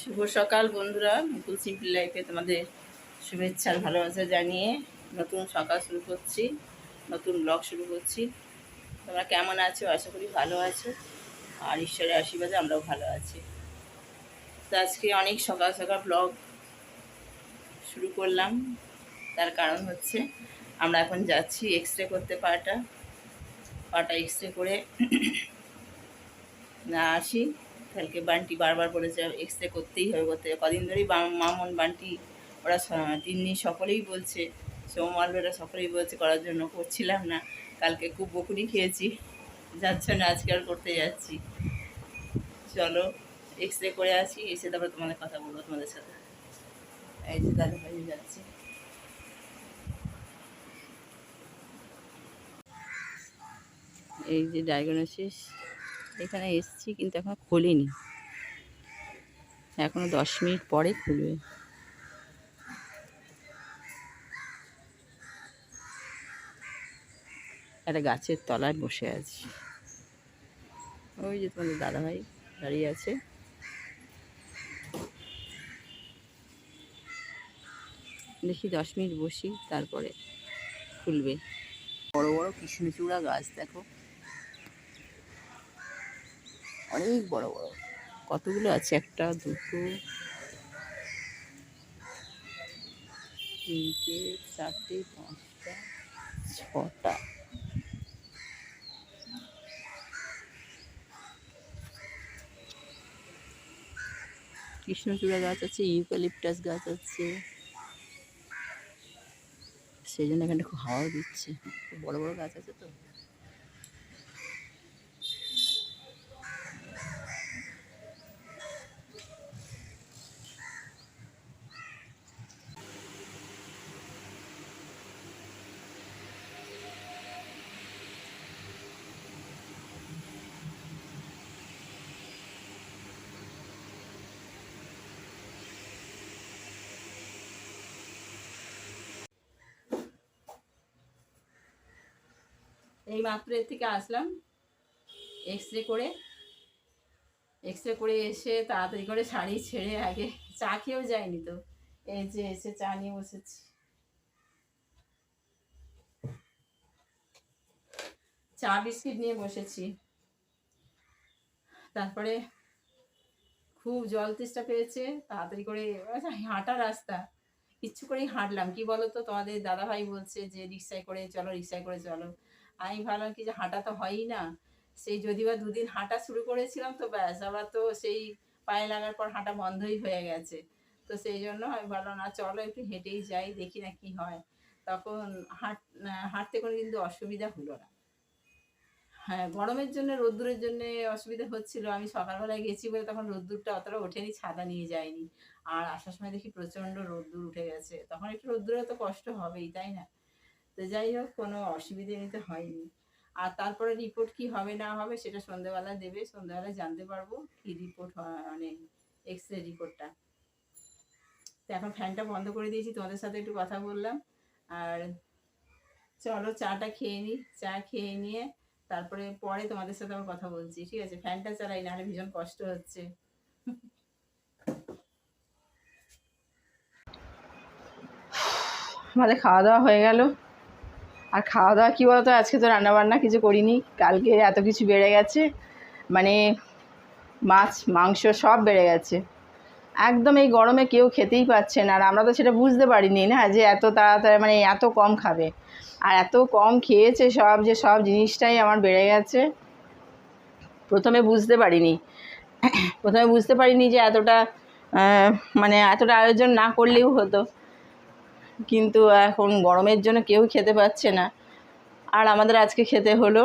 শুভ সকাল বন্ধুরা। মুকুল সিম্পল লাইফে তোমাদের শুভেচ্ছা ভালোবাসা জানিয়ে নতুন সকাল শুরু করছি, নতুন ব্লগ শুরু করছি। তোমরা কেমন আছো? আশা করি ভালো আছো। আর ঈশ্বরের আশীর্বাদে আমরাও ভালো আছি। তো আজকে অনেক সকাল সকাল ব্লগ শুরু করলাম। তার কারণ হচ্ছে আমরা এখন যাচ্ছি এক্স রে করতে পাটা। পাটা এক্স রে করে না আসি। কালকে বান্টি বারবার বলেছে এক্স রে করতেই হবে করতে কদিন ধরেই মামন, বান্টি, ওরা তিন্নি সকলেই বলছে সৌমালবেরা সকলেই বলছে, করার জন্য করছিলাম না, কালকে খুব বকুনি খেয়েছি যাচ্ছে না আজকে আর করতে যাচ্ছি। চলো এক্স রে করে আসি, এসে তারপরে তোমাদের কথা বলব তোমাদের সাথে। এই যে দাদা ভাই যাচ্ছি। এই যে ডায়াগনোসিস এখানে এসছি, কিন্তু এখন খোলেনি। এখনও দশ মিনিট পরে খুলবে। একটা গাছের তলায় বসে আছি। ওই যে তোমাদের দাদাভাই দাঁড়িয়ে আছে। দেখি দশ মিনিট বসি, তারপরে খুলবে। বড় বড় কৃষ্ণচূড়া গাছ, দেখো। অনেক বড় বড়। কতগুলো আছে? একটা, দুটো, তিনটে, চারটে, পাঁচটা, ছটা। কৃষ্ণচূড়া গাছ আছে, ইউক্যালিপটাস গাছ আছে। সেই জন্য এখানটা খুব হাওয়া দিচ্ছে। বড় বড় গাছ আছে তো। এই মাত্র এর থেকে আসলাম। এক্স রে করে এক্স রে করে এসে তাড়াতাড়ি করে শাড়ি ছেড়ে আগে চা খেয়েও যায়নি তো। এই যে এসে চা নিয়ে বসেছি। চা বিস্কিট নিয়ে বসেছি। তারপরে খুব জল তেষ্টা পেয়েছে তাড়াতাড়ি করে আচ্ছা, হাঁটা রাস্তা। ইচ্ছু করেই হাঁটলাম। কি বলো তো তোমাদের দাদাভাই বলছে যে রিক্সায় করে চলো রিক্সায় করে চলো। আমি ভাবলাম কি যে হাঁটা তো হয়ই না। সেই যদি বা দুদিন হাঁটা শুরু করেছিলাম তো ব্যাস, আবার তো সেই পায়ে লাগার পর হাঁটা বন্ধই হয়ে গেছে। তো সেই জন্য আমি ভাবলাম, না, চলো একটু হেঁটেই যাই, দেখি না কি হয়। তখন হাঁট হাঁটতে কোনো কিন্তু অসুবিধা হলো না। হ্যাঁ গরমের জন্য, রোদ্দুরের জন্য অসুবিধা হচ্ছিল। আমি সকালবেলায় গেছি বলে তখন রোদ্দুরটা অতটা ওঠেনি ছাদা নিয়ে যায়নি আর আসার সময় দেখি প্রচণ্ড রোদ্দুর উঠে গেছে। তখন একটু রোদ্দুরে তো কষ্ট হবেই, তাই না? তো যাই হোক কোনো অসুবিধে নিতে হয়নি। আর তারপরে রিপোর্ট কি হবে, না হবে, সেটা সন্ধ্যেবেলা দেবে, সন্ধ্যেবেলা জানতে পারব কি রিপোর্ট হয় মানে এক্স রে রিপোর্টটা তো এখন ফ্যানটা বন্ধ করে দিয়েছি, তোমাদের সাথে একটু কথা বললাম। আর চলো, চাটা খেয়ে নিই চা খেয়ে নিয়ে তারপরে পরে তোমাদের সাথে আবার কথা বলছি, ঠিক আছে? ফ্যানটা চালাই না নাহলে ভীষণ কষ্ট হচ্ছে। আমাদের খাওয়া দাওয়া হয়ে গেল। আর খাওয়া দাওয়া কী বলতো? আজকে তো রান্নাবান্না কিছু করিনি। কালকে এত কিছু বেড়ে গেছে। মানে মাছ, মাংস সব বেড়ে গেছে। একদম এই গরমে কেউ খেতেই পাচ্ছে না। আর আমরা তো সেটা বুঝতে পারিনি না যে এত তাড়াতাড়ি মানে এত কম খাবে। আর এত কম খেয়েছে সব যে সব জিনিসটাই আমার বেড়ে গেছে। প্রথমে বুঝতে পারিনি। প্রথমে বুঝতে পারিনি যে এতটা মানে এতটা আয়োজন না করলেও হতো। কিন্তু এখন গরমের জন্য কেউ খেতে পাচ্ছে না। আর আমাদের আজকে খেতে হলো,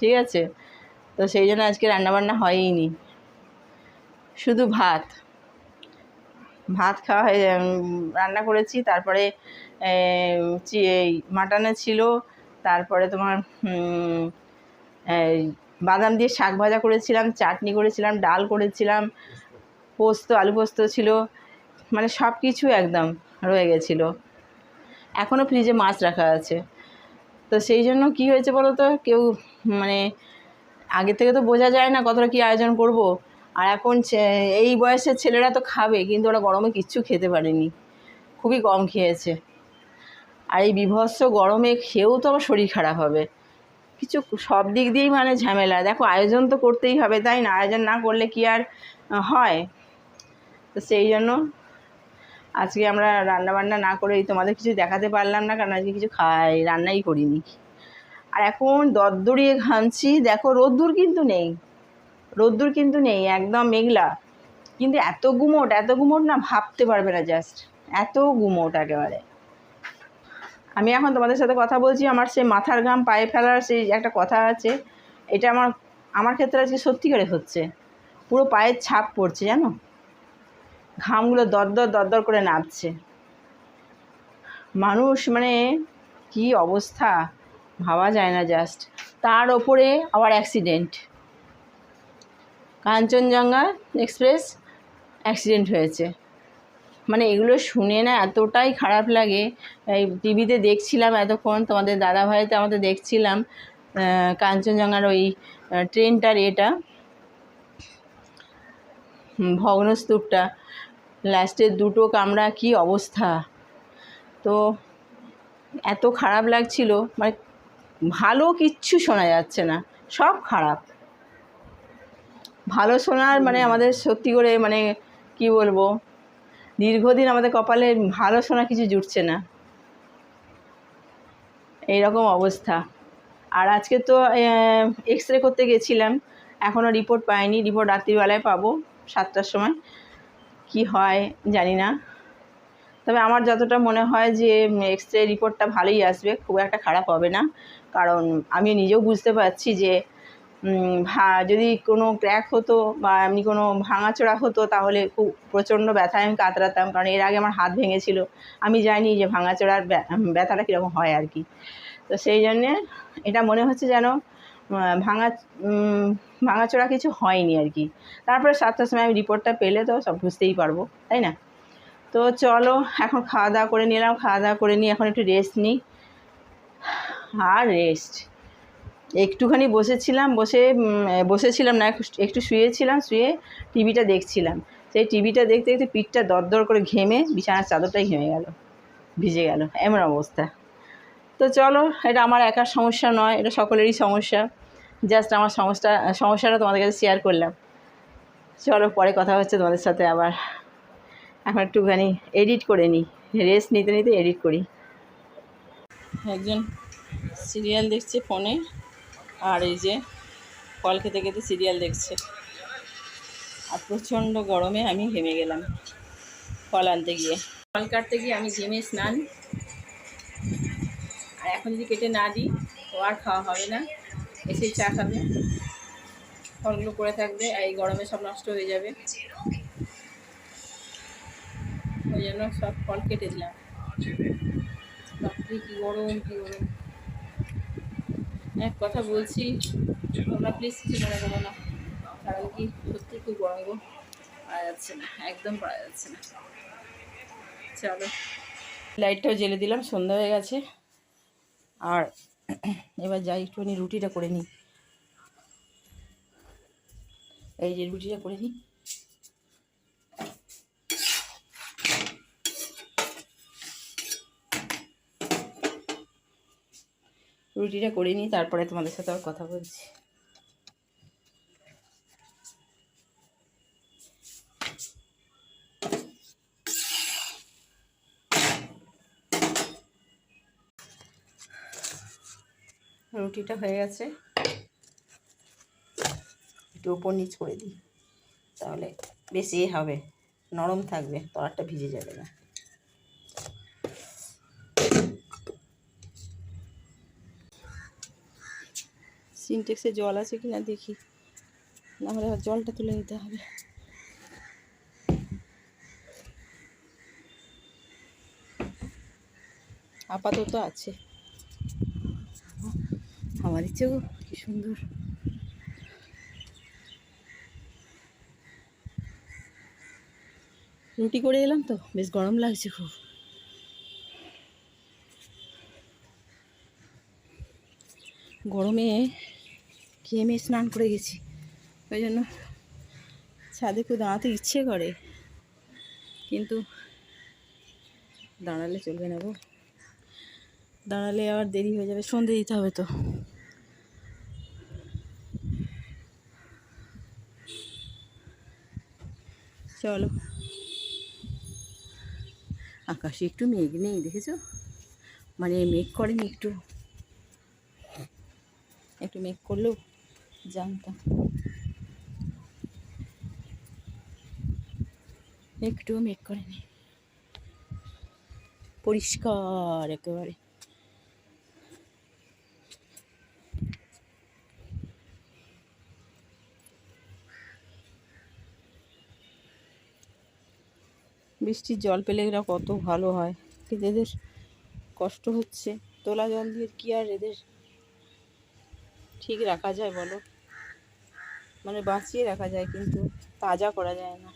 ঠিক আছে? তো সেই জন্য আজকে রান্নাবান্না হয়ই নি শুধু ভাত। ভাত খাওয়া হয়ে রান্না করেছি, তারপরে মাটনে ছিল, তারপরে তোমার বাদাম দিয়ে শাক ভাজা করেছিলাম, চাটনি করেছিলাম, ডাল করেছিলাম, পোস্ত, আলু পোস্ত ছিল মানে সব কিছু একদম রয়ে গেছিল। এখনও ফ্রিজে মাছ রাখা আছে। তো সেই জন্য কি হয়েছে বলো তো কেউ মানে আগে থেকে তো বোঝা যায় না কতটা কী আয়োজন করব। আর এখন এই বয়সের ছেলেরা তো খাবে, কিন্তু ওরা গরমে কিচ্ছু খেতে পারেনি। খুবই কম খেয়েছে। আর এই বিভৎস গরমে খেয়েও তো আবার শরীর খারাপ হবে। কিছু সব দিক দিয়েই মানে ঝামেলা। দেখো, আয়োজন তো করতেই হবে, তাই না? আয়োজন না করলে কি আর হয়? তো সেই জন্য আজকে আমরা রান্না বান্না না করেই তোমাদের কিছু দেখাতে পারলাম না, কারণ আজকে কিছু খাই, রান্নাই করিনি। আর এখন দরদরিয়ে ঘামছি, দেখো রোদ্দুর কিন্তু নেই, রোদ্দুর কিন্তু নেই, একদম মেঘলা। কিন্তু এত গুমোট এত গুমোট না ভাবতে পারবে না জাস্ট এত গুমোট একেবারে। আমি এখন তোমাদের সাথে কথা বলছি, আমার সেই মাথার ঘাম পায়ে ফেলার সেই একটা কথা আছে, এটা আমার আমার ক্ষেত্রে আজকে সত্যিকারে হচ্ছে। পুরো পায়ের ছাপ পড়ছে, জানো? ঘামগুলো দরদর দরদর করে নামছে মানুষ মানে কি অবস্থা? ভাবা যায় না জাস্ট তার ওপরে আবার অ্যাক্সিডেন্ট কাঞ্চনজঙ্ঘা এক্সপ্রেস অ্যাক্সিডেন্ট হয়েছে। মানে এগুলো শুনে না এতটাই খারাপ লাগে। এই টিভিতে দেখছিলাম এতক্ষণ, তোমাদের দাদাভাইতে আমাদের দেখছিলাম কাঞ্চনজঙ্ঘার ওই ট্রেনটার এটা ভগ্নস্তূপটা। লাস্টের দুটো কামরা কি অবস্থা? তো এত খারাপ লাগছিল মানে ভালো কিচ্ছু শোনা যাচ্ছে না সব খারাপ। ভালো শোনার মানে আমাদের সত্যি করে মানে কি বলব দীর্ঘদিন আমাদের কপালে ভালো শোনা কিছু জুটছে না। এইরকম অবস্থা। আর আজকে তো এক্স রে করতে গেছিলাম এখনও রিপোর্ট পাইনি রিপোর্ট রাত্রিবেলায় পাবো সাতটার সময়। কি হয় জানি না। তবে আমার যতটা মনে হয় যে এক্স রে রিপোর্টটা ভালোই আসবে, খুব একটা খারাপ হবে না। কারণ আমি নিজেও বুঝতে পারছি যে যদি কোনো ক্র্যাক হতো বা এমনি কোনো ভাঙাচোরা হতো, তাহলে খুব প্রচণ্ড ব্যথায় আমি কাতরাতাম। কারণ এর আগে আমার হাত ভেঙেছিল। আমি জানি যে ভাঙাচোরার ব্যা- ব্যথাটা কীরকম হয় আর কি। তো সেই জন্যে এটা মনে হচ্ছে যেন ভাঙা উম, ভাঙাচোরা কিছু হয়নি আর কি। তারপরে সাতটার সময় আমি রিপোর্টটা পেলে তো সব বুঝতেই পারব তাই না? তো চলো এখন খাওয়া দাওয়া করে নিলাম খাওয়া দাওয়া করে নিয়ে এখন একটু রেস্ট নিই। আর রেস্ট একটুখানি বসেছিলাম বসে বসেছিলাম না একটু শুয়েছিলাম শুয়ে টিভিটা দেখছিলাম। সেই টিভিটা দেখতে দেখতে পিঠটা দরদর করে ঘেমে বিছানার চাদরটাই ঘেমে গেল ভিজে গেল এমন অবস্থা। তো চলো, এটা আমার একার সমস্যা নয়, এটা সকলেরই সমস্যা। জাস্ট আমার সমস্যা, সমস্যাটা তোমাদের কাছে শেয়ার করলাম। চলো, পরে কথা হচ্ছে তোমাদের সাথে আবার। এখন একটুখানি এডিট করে নিই রেস্ট নিতে নিতে এডিট করি। একজন সিরিয়াল দেখছে ফোনে আর এই যে ফল খেতে খেতে সিরিয়াল দেখছে। আর প্রচণ্ড গরমে আমি ঘেমে গেলাম, ফল আনতে গিয়ে। ফল কাটতে গিয়ে আমি ঘেমে স্নান আর এখন যদি কেটে না দিই ও আর খাওয়া হবে না। এসেই চা খাবে। ফলগুলো পড়ে থাকবে আর এই গরমে সব নষ্ট হয়ে যাবে। ওই জন্য সব ফল কেটে দিলাম। কি গরম কি গরম। এক কথা বলছি, তোমরা প্লিজ কিছু মনে করো না। কারণ কি, সত্যি খুব গরম গো। যাচ্ছে না, একদম পারা যাচ্ছে না। চলো। লাইটটাও জেলে দিলাম, সন্ধ্যা হয়ে গেছে। আর এবার যাই, একটুখানি রুটিটা করে নিই। এই যে রুটিটা করে নিই। রুটিটা করে নিই, তারপরে তোমাদের সাথে আর কথা বলছি। রুটিটা হয়ে গেছে। একটু ওপর নিচ করে দিই, তাহলে বেশি হবে, নরম থাকবে তলারটা ভিজে যাবে না। সিনটেক্সে জল আছে কি না দেখি নাহলে আর জলটা তুলে নিতে হবে। আপাতত আছে। আমার ইচ্ছে গো, কি সুন্দর। রুটি করে এলাম তো, বেশ গরম লাগছে খুব। গরমে ঘেমে স্নান করে গেছি, ওই জন্য ছাদে খুব দাঁড়াতে ইচ্ছে করে, কিন্তু দাঁড়ালে চলবে না গো। দাঁড়ালে আবার দেরি হয়ে যাবে, সন্ধে দিতে হবে তো। চলো। আকাশে একটু মেঘ নেই, দেখেছ? মানে মেঘ করেনি একটু। একটু মেঘ করলেও জানতাম একটুও মেঘ করেনি। পরিষ্কার একেবারে। বৃষ্টির জল পেলে এরা কত ভালো হয়। কিন্তু এদের কষ্ট হচ্ছে। তোলা জল দিয়ে কি আর এদের ঠিক রাখা যায় বলো? মানে বাঁচিয়ে রাখা যায় কিন্তু তাজা করা যায় না।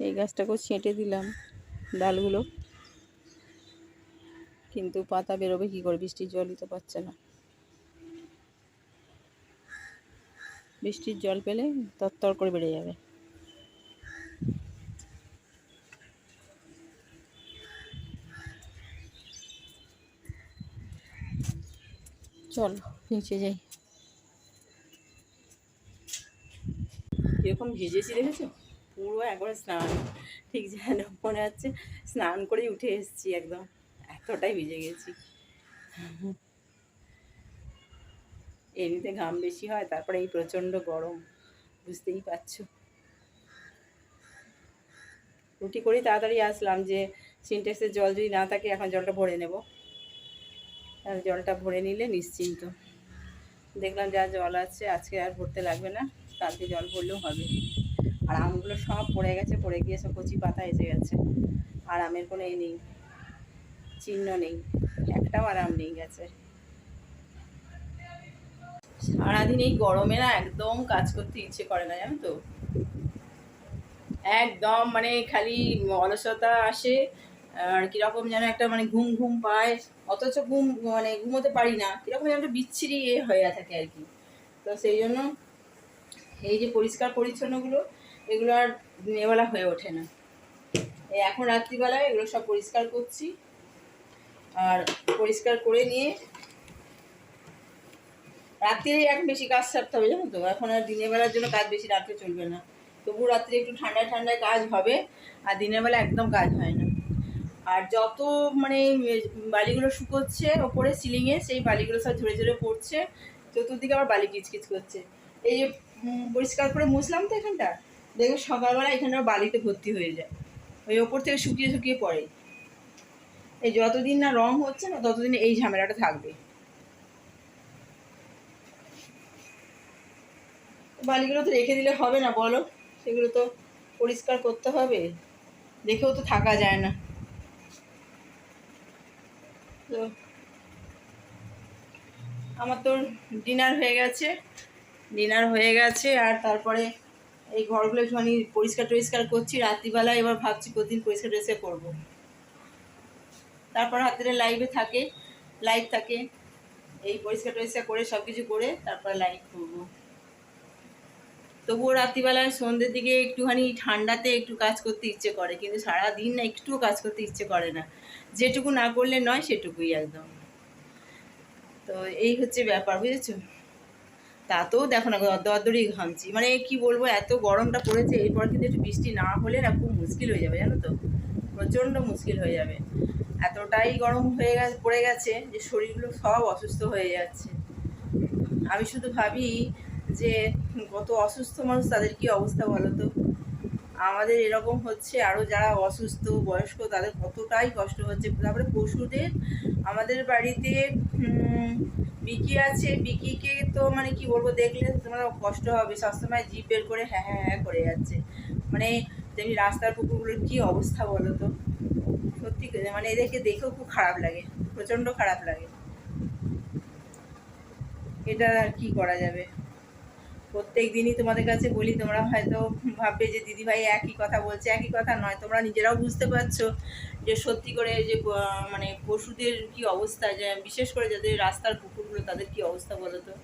এই গাছটাকেও ছেঁটে দিলাম ডালগুলো। কিন্তু পাতা বেরোবে কী করে? বৃষ্টির জলই তো পাচ্ছে না। বৃষ্টির জল পেলে তরতর করে বেড়ে যাবে। চল, নিচে যাই। কীরকম ভিজেছি দেখেছ? পুরো একবার স্নান। ঠিক যেন মনে হচ্ছে স্নান করেই উঠে এসেছি একদম। এতটাই ভিজে গেছি। এমনিতে ঘাম বেশি হয়, তারপরে এই প্রচণ্ড গরম, বুঝতেই পারছ। রুটি করেই তাড়াতাড়ি আসলাম যে সিনটেক্সের জল যদি না থাকে এখন জলটা ভরে নেব। আর জলটা ভরে নিলে নিশ্চিন্ত। দেখলাম যা জল আছে, আজকে আর ভরতে লাগবে না, কালকে জল ভরলেও হবে। আর আমগুলো সব পড়ে গেছে, পড়ে গিয়ে সব কচি পাতা এসে গেছে। আর আমের কোনো এই নেই, চিহ্ন নেই, একটাও আরাম নেই গেছে। সারাদিন এই গরমে না একদম কাজ করতে ইচ্ছে করে না, জানো তো? একদম মানে খালি অলসতা আসে, আর কীরকম যেন একটা মানে ঘুম ঘুম পায়, অথচ ঘুম মানে ঘুমোতে পারি না, কীরকম যেন একটা বিচ্ছিরি এ হয়ে থাকে আর কি। তো সেই জন্য এই যে পরিষ্কার পরিচ্ছন্নগুলো, এগুলো আর দিনেবেলা হয়ে ওঠে না। এখন রাত্রিবেলায় এগুলো সব পরিষ্কার করছি, আর পরিষ্কার করে নিয়ে রাত্রিরে এখন বেশি কাজ সারতে হবে, জানো তো? এখন আর দিনের বেলার জন্য কাজ বেশি রাত্রে চলবে না। তবু রাত্রে একটু ঠান্ডায় ঠান্ডায় কাজ হবে, আর দিনের বেলা একদম কাজ হয় না। আর যত মানে বালিগুলো শুকোচ্ছে ওপরে সিলিংয়ে, সেই বালিগুলো সব ঝরে ঝরে পড়ছে, চতুর্দিকে আবার বালি কিচকিচ করছে। এই যে পরিষ্কার করে মুছলাম তো এখানটা, দেখবে সকালবেলা এখানে বালিতে ভর্তি হয়ে যায়। ওই ওপর থেকে শুকিয়ে শুকিয়ে পড়ে। এই যতদিন না রং হচ্ছে না, ততদিন এই ঝামেলাটা থাকবে। বালিগুলো তো রেখে দিলে হবে না, বলো। সেগুলো তো পরিষ্কার করতে হবে। দেখেও তো থাকা যায় না। তো আমার তো ডিনার হয়ে গেছে। ডিনার হয়ে গেছে আর তারপরে এই ঘরগুলো একটুখানি পরিষ্কার টরিষ্কার করছি। রাত্রিবেলা এবার ভাবছি প্রতিদিন পরিষ্কার টরিষ্কার করব। তারপর হাতে লাইভে থাকে লাইভ থাকে। এই পরিষ্কার টরিষ্কার করে সব কিছু করে তারপরে লাইভ করব। তবুও রাত্রিবেলায় সন্ধ্যের দিকে একটুখানি ঠান্ডাতে একটু কাজ করতে ইচ্ছে করে, কিন্তু সারা দিন না একটুও কাজ করতে ইচ্ছে করে না। যেটুকু না করলে নয়, সেটুকুই একদম। তো এই হচ্ছে ব্যাপার, বুঝেছ? তাতেও দেখো না, দরদরি ঘামছি। মানে কি বলব, এত গরমটা পড়েছে, এরপর কিন্তু একটু বৃষ্টি না হলে না খুব মুশকিল হয়ে যাবে, জানো তো? প্রচণ্ড মুশকিল হয়ে যাবে। এতটাই গরম হয়ে গেছে, পড়ে গেছে যে শরীরগুলো সব অসুস্থ হয়ে যাচ্ছে। আমি শুধু ভাবি যে কত অসুস্থ মানুষ, তাদের কি অবস্থা বলো তো? আমাদের এরকম হচ্ছে আরও যারা অসুস্থ, বয়স্ক, তাদের কতটাই কষ্ট হচ্ছে। তারপরে পশুদের, আমাদের বাড়িতে বিকি আছে। বিকিকে তো মানে কি বলব, দেখলে তোমার কষ্ট হবে। সবসময় জিপ বের করে হ্যাঁ হ্যাঁ হ্যাঁ করে যাচ্ছে। মানে তেমনি রাস্তার কুকুরগুলোর কি অবস্থা বলো তো? সত্যি মানে এদেরকে দেখেও খুব খারাপ লাগে। প্রচণ্ড খারাপ লাগে। এটা আর কি করা যাবে? প্রত্যেক দিনই তোমাদের কাছে বলি, তোমরা হয়তো ভাববে যে দিদিভাই একই কথা বলছে, একই কথা নয়, তোমরা নিজেরাও বুঝতে পারছ যে সত্যি করে যে মানে পশুদের কি অবস্থা বিশেষ করে যাদের রাস্তার কুকুরগুলো তাদের কি অবস্থা বলো তো?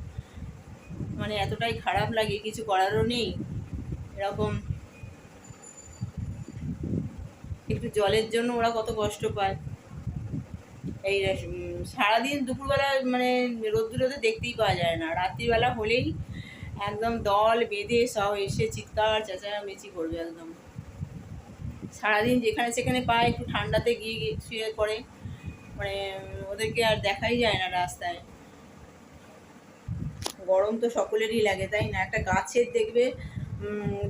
মানে এতটাই খারাপ লাগে, কিছু করারও নেই। এরকম একটু জলের জন্য ওরা কত কষ্ট পায়। এই সারাদিন দুপুরবেলা মানে রোদ্দুরে দেখতেই পাওয়া যায় না। রাত্রিবেলা হলেই একদম দল বেঁধে সব এসে চিৎকার, চেঁচামেচি করবে একদম। সারাদিন যেখানে সেখানে পায়, একটু ঠান্ডাতে গিয়ে শুয়ে পড়ে। মানে ওদেরকে আর দেখাই যায় না রাস্তায়। গরম তো সকলেরই লাগে, তাই না? একটা গাছের দেখবে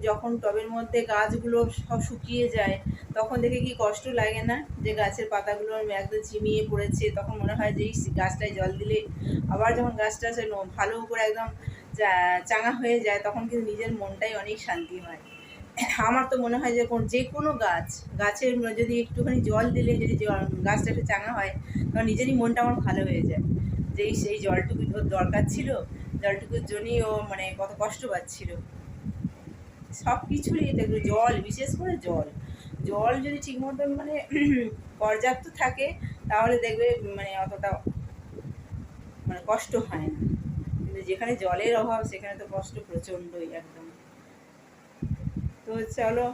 যখন টবের মধ্যে গাছগুলো সব শুকিয়ে যায়, তখন দেখে কি কষ্ট লাগে না? যে গাছের পাতাগুলো একদম ঝিমিয়ে পড়েছে, তখন মনে হয় যে গাছটায় জল দিলে। আবার যখন গাছটা ভালো করে একদম চাঙা হয়ে যায়, তখন কিন্তু নিজের মনটাই অনেক শান্তি হয়। আমার তো মনে হয় যে কোন- যে কোনো গাছ, গাছের যদি একটুখানি জল দিলে, যদি গাছটা একটু চাঙা হয়, তখন নিজেরই মনটা আমার ভালো হয়ে যায়। যে সেই জলটুকু ওর দরকার ছিল, জলটুকুর জন্যই ও মানে কত কষ্ট পাচ্ছিল। সব কিছুরই দেখবে জল, বিশেষ করে জল। জল যদি ঠিক মতন মানে পর্যাপ্ত থাকে, তাহলে দেখবে মানে অতটা মানে কষ্ট হয় না। যেখানে জলের অভাব, সেখানে তো কষ্ট প্রচণ্ডই একদম। তো চলো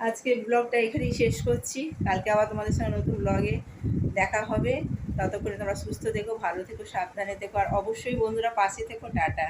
আজকে ব্লগটা এখানেই শেষ করছি। কালকে আবার তোমাদের সঙ্গে নতুন ব্লগে দেখা হবে। ততক্ষণে তোমরা সুস্থ থেকো, ভালো থেকো, সাবধানে থেকো, আর অবশ্যই বন্ধুরা পাশে থেকো, টাটা।